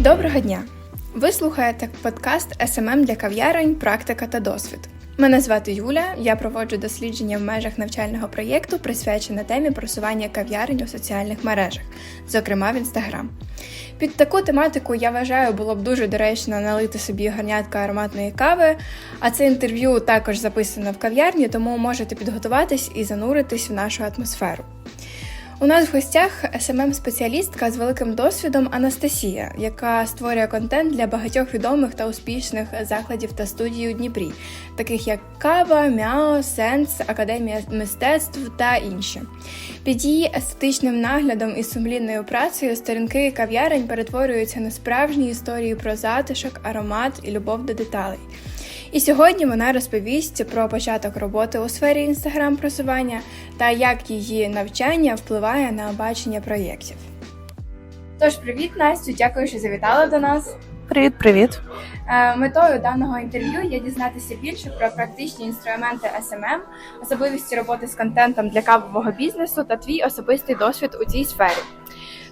Доброго дня! Ви слухаєте подкаст SMM для кав'ярень, практика та досвід. Мене звати Юля. Я проводжу дослідження в межах навчального проєкту, присвячене темі просування кав'ярень у соціальних мережах, зокрема в Instagram. Під таку тематику я вважаю, було б дуже доречно налити собі гарнятка ароматної кави. А це інтерв'ю також записано в кав'ярні, тому можете підготуватись і зануритись в нашу атмосферу. У нас в гостях smm спеціалістка з великим досвідом Анастасія, яка створює контент для багатьох відомих та успішних закладів та студій у Дніпрі, таких як Кава, Мяо, Сенс, Академія мистецтв та інші. Під її естетичним наглядом і сумлінною працею сторінки кав'ярень перетворюються на справжні історії про затишок, аромат і любов до деталей. І сьогодні вона розповість про початок роботи у сфері інстаграм-просування та як її навчання впливає на бачення проєктів. Тож, привіт, Настю! Дякую, що завітала до нас. Привіт, привіт. Е, Метою даного інтерв'ю є дізнатися більше про практичні інструменти SMM, особливості роботи з контентом для кавового бізнесу та твій особистий досвід у цій сфері.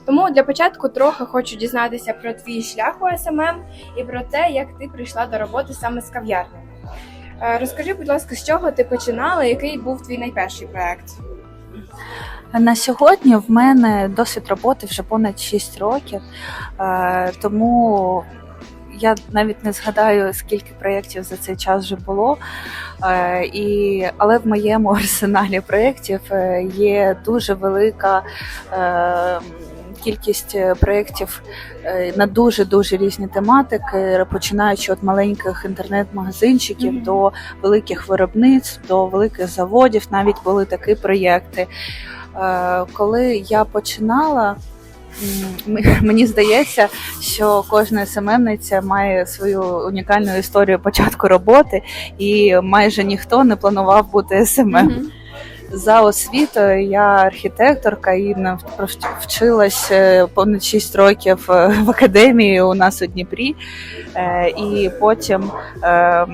Тому для початку трохи хочу дізнатися про твій шлях у SMM і про те, як ти прийшла до роботи саме з кав'ярнями. Е, Розкажи, будь ласка, з чого ти починала, який був твій найперший проект? На сьогодні в мене досвід роботи вже понад 6 років, е, тому я навіть не згадаю, скільки проєктів за цей час вже було. Е, але в моєму арсеналі проєктів є дуже велика. Кількість е, проєктів е, на дуже дуже різні тематики, починаючи від маленьких інтернет-магазинчиків Мгм. до великих виробництв, до великих заводів. Навіть були такі проєкти. Е, Коли я починала, мені здається, що кожна СММниця має свою унікальну історію початку роботи, і майже ніхто не планував бути СММ. За освітою я архітекторка і вчилась е, понад 6 років е, в академії у нас у Дніпрі. Е, І потім, е,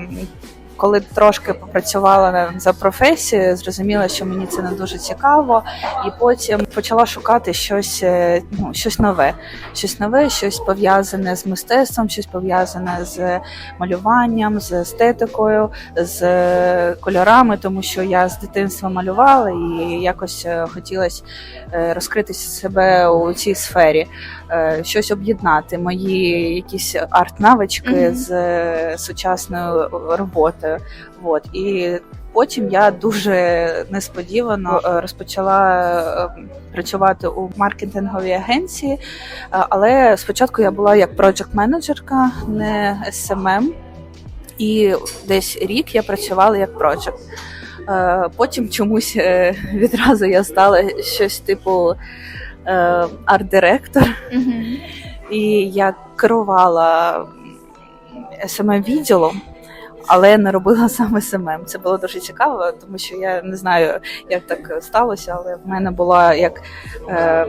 коли трошки попрацювала за професією, зрозуміла, що мені це не дуже цікаво, і потім почала шукати щось, е, ну, щось нове, щось нове, щось пов'язане з мистецтвом, щось пов'язане з малюванням, з естетикою, з е, кольорами, тому що я з дитинства малювала і якось е, хотілося е, розкрити себе у цій сфері, е, щось об'єднати, мої якісь арт-навички Мгм. з е, сучасною роботою. От. І потім я дуже несподівано е, розпочала е, працювати у маркетинговій агенції, е, але спочатку я була як проджект-менеджерка, не SMM. І десь рік я працювала як проджект. Е, Потім чомусь е, відразу я стала щось типу е, арт-директор, Мгм. і я керувала smm відділом але не робила саме СММ. Це було дуже цікаво, тому що я не знаю, як так сталося, але в мене було як е,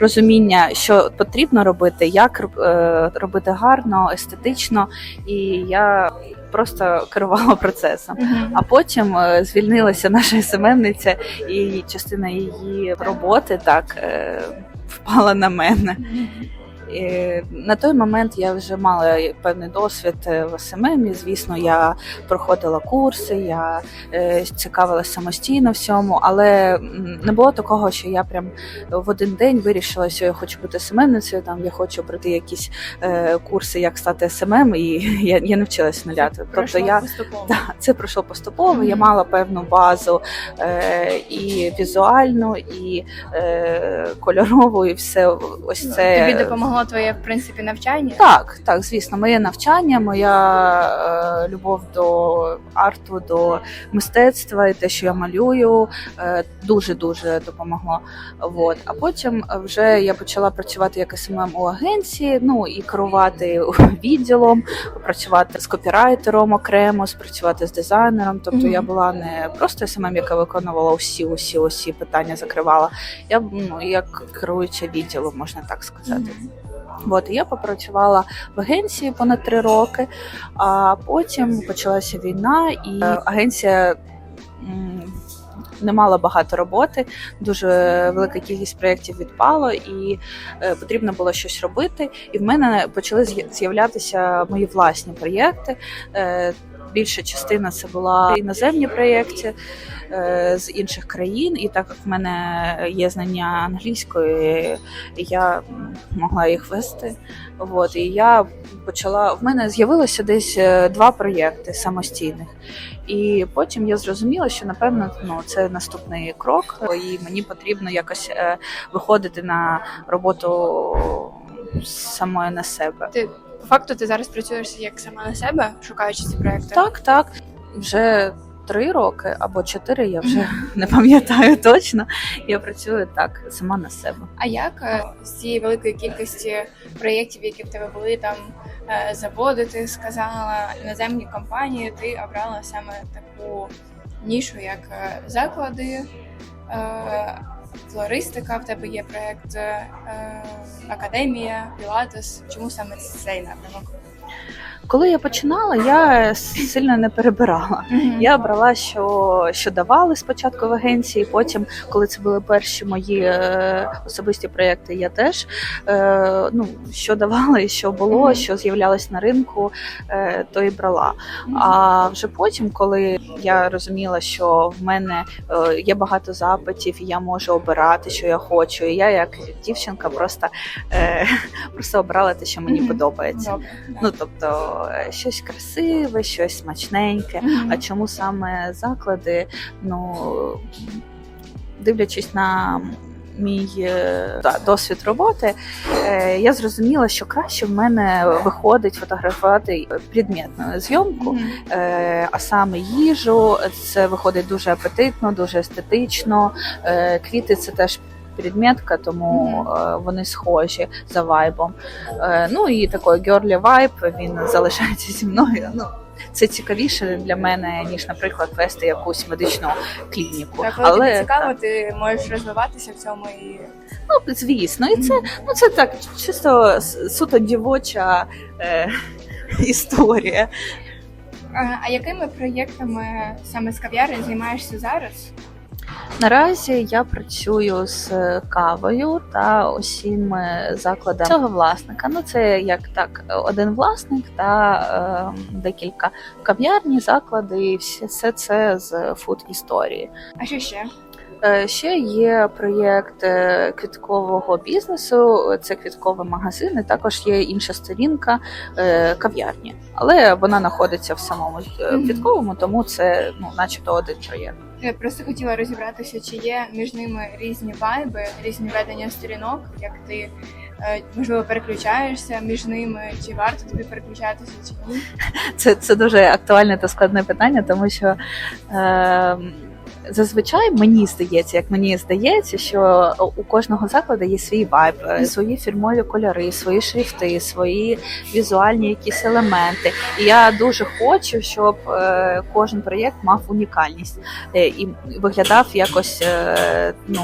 розуміння, що потрібно робити, як е, робити гарно, естетично, і я просто керувала процесом. А потім е, звільнилася наша СММниця, і частина її роботи так е, впала на мене. І на той момент я вже мала певний досвід е, в СММ. і, Звісно, я проходила курси, я е, цікавилася самостійно всьому, але не було такого, що я прям в один день вирішила, що я хочу бути СММницею, там я хочу пройти якісь е, курси, як стати СММ, і я, я не вчилась з нуля. Тобто я поступово. Да, це пройшло поступово. Я мала певну базу е, і візуальну, і е, кольорову, і все ось це Тобі допомогло твоє в принципі навчання? так, так, звісно, моє навчання, моя е, любов до арту, до мистецтва і те, що я малюю, е, дуже дуже допомогло. Вот. А потім вже я почала працювати як СММ у агенції, ну і керувати відділом, працювати з копірайтером окремо, спрацювати з дизайнером. Тобто Мгм. я була не просто СММ, яка виконувала усі, усі, усі питання, закривала. Я ну як керуюча відділом, можна так сказати. Мгм. От я попрацювала в агенції понад три роки, а потім почалася війна, і агенція Не мала багато роботи, дуже велика кількість проєктів відпало, і е, потрібно було щось робити. І в мене почали з'я- з'являтися мої власні проєкти. Більша частина це була іноземні проєкти е, з інших країн, і так як в мене є знання англійської, я могла їх вести. От, і я почала. В мене з'явилося десь е, два проєкти самостійних. І потім я зрозуміла, що напевно ну, це наступний крок, і мені потрібно якось е, виходити на роботу самою на себе. Ти по факту ти зараз працюєш як сама на себе, шукаючи ці проекти? Так, так. Вже три роки або чотири, я вже не пам'ятаю точно. Я працюю так сама на себе. А як е, з цієї великої кількості проєктів, які в тебе були там е, заводи, ти сказала іноземні компанії, ти обрала саме таку нішу, як е, заклади, флористика. В тебе є проєкт е, Академія, Пілатес. Чому саме цей напрямок? Коли я починала, я сильно не перебирала. Я брала, що, що давали спочатку в агенції. Потім, коли це були перші мої е, особисті проєкти, я теж е, ну, що давали, що було, Мгм. що з'являлось на ринку, е, то і брала. А вже потім, коли я розуміла, що в мене е, є багато запитів, і я можу обирати, що я хочу. І я, як дівчинка, просто, е, просто обрала те, що мені Мгм. подобається. Добре. Ну тобто е, щось красиве, щось смачненьке. Мгм. А чому саме заклади? Ну дивлячись на мій е, да, досвід роботи, е, я зрозуміла, що краще в мене виходить фотографувати предметну зйомку, е, а саме їжу. Це виходить дуже апетитно, дуже естетично. Е, Квіти це теж. Предметка, тому Мгм. е, вони схожі за вайбом. Е, ну і такий герлі вайб він залишається зі мною. Ну це цікавіше для мене ніж, наприклад, вести якусь медичну клініку. Так, коли тобі Але цікаво, так, ти можеш розвиватися в цьому і ну звісно, і це ну це так чисто суто дівоча е, історія. А, а якими проєктами саме з кав'ярень займаєшся зараз? Наразі я працюю з кавою та усім закладами цього власника. Ну це як так, один власник та е, декілька кав'ярні, заклади, і все, все це з фуд історії. А що ще? Е, Ще є проєкт е, квіткового бізнесу. Це квітковий магазин. і Також є інша сторінка е, кав'ярні, але вона знаходиться в самому квітковому, тому це ну, начебто один проєкт. Я просто хотіла розібратися, чи є між ними різні вайби, різні ведення сторінок, як ти е, можливо переключаєшся між ними, чи варто тобі переключатися, чи ні? Це, це дуже актуальне та складне питання, тому що е, зазвичай мені здається, як мені здається, що у кожного закладу є свій вайб, е, свої фірмові кольори, свої шрифти, свої візуальні якісь елементи. І я дуже хочу, щоб е, кожен проєкт мав унікальність е, і виглядав якось ну.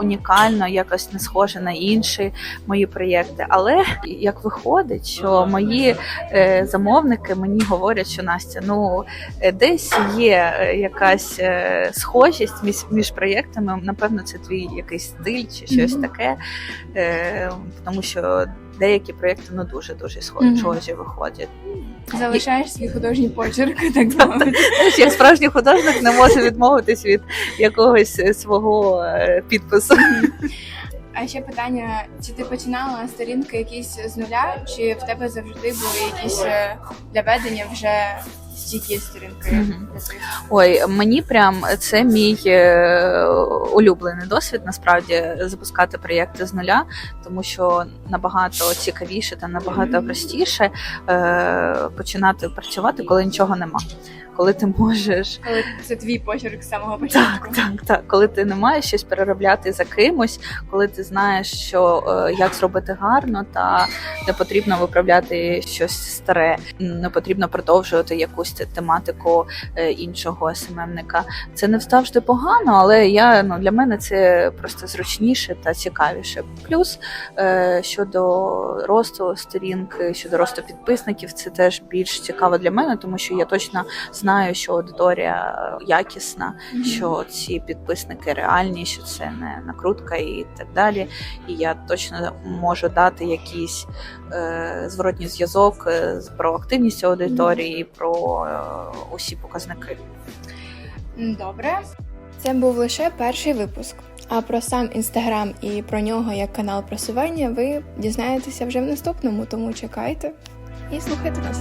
Унікально, якось не схоже на інші мої проєкти. Але як виходить, що мої е, замовники мені говорять, що Настя, ну е, десь є е, якась схожість між, між проєктами. Напевно, це твій якийсь стиль чи щось Мгм. таке, е, тому що деякі проєкти ну дуже дуже схожі виходять. Залишаєш свій художній почерк, так мовити. Знаєш, як справжній художник не може відмовитись від якогось е, свого е, підпису. А ще питання: чи ти починала сторінки якісь з нуля, чи в тебе завжди були якісь е, для ведення вже стійкі сторінки? Мгм. для? Ой, мені прям це мій е, улюблений досвід. Насправді запускати проєкти з нуля, тому що набагато цікавіше та набагато простіше е, починати працювати, коли нічого нема. Коли ти можеш Коли це твій почерк з самого початку? так, так, так, коли ти не маєш щось переробляти за кимось, коли ти знаєш, що е, як зробити гарно, та не потрібно виправляти щось старе, не потрібно продовжувати якусь тематику е, іншого СММника. Це не завжди погано, але я ну для мене це просто зручніше та цікавіше. Плюс е, щодо росту сторінки, щодо росту підписників, це теж більш цікаво для мене, тому що я точно знаю, що аудиторія якісна, що ці підписники реальні, що це не накрутка і так далі. І я точно можу дати якийсь е, зворотній зв'язок е, про активність аудиторії, про е, усі показники. Добре. Це був лише перший випуск. А про сам інстаграм і про нього як канал просування ви дізнаєтеся вже в наступному, тому чекайте і слухайте нас.